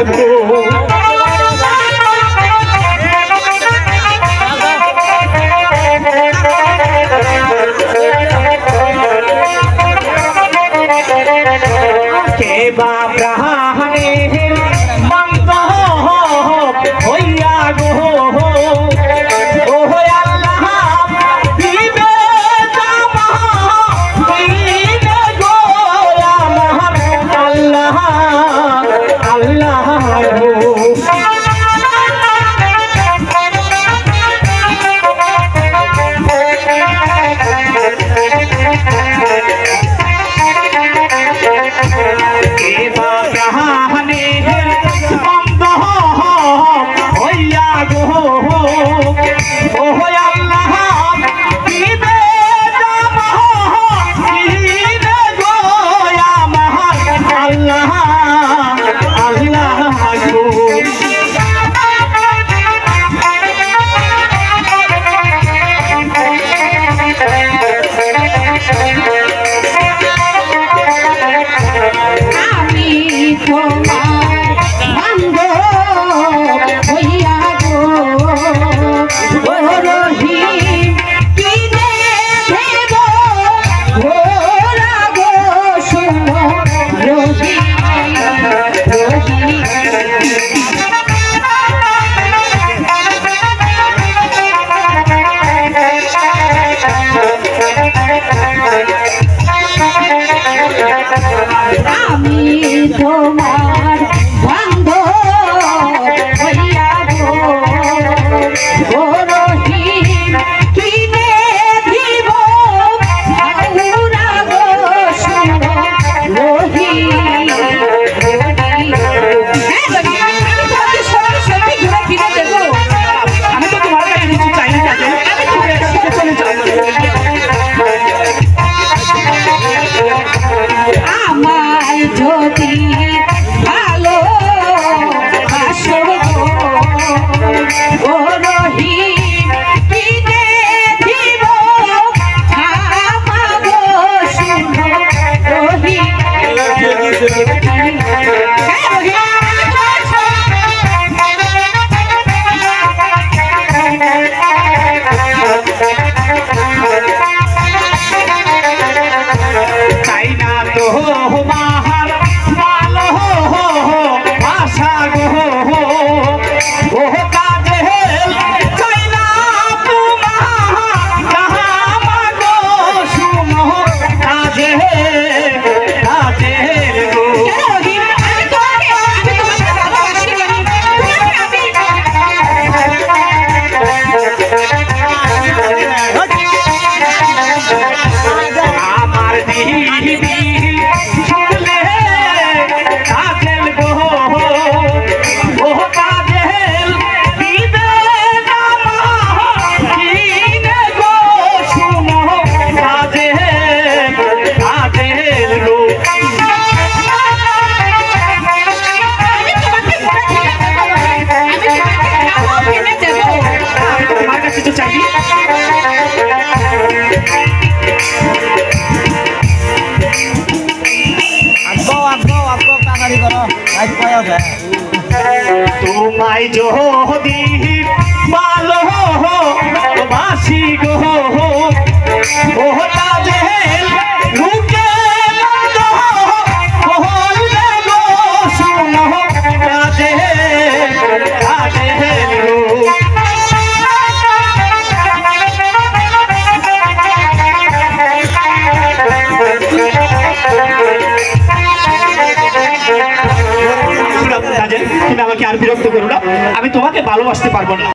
Aku তোমায় যদি ভালো বাসি গো ও আর বিরক্ত করো না। আমি তোমাকে ভালোবাসতে পারব না।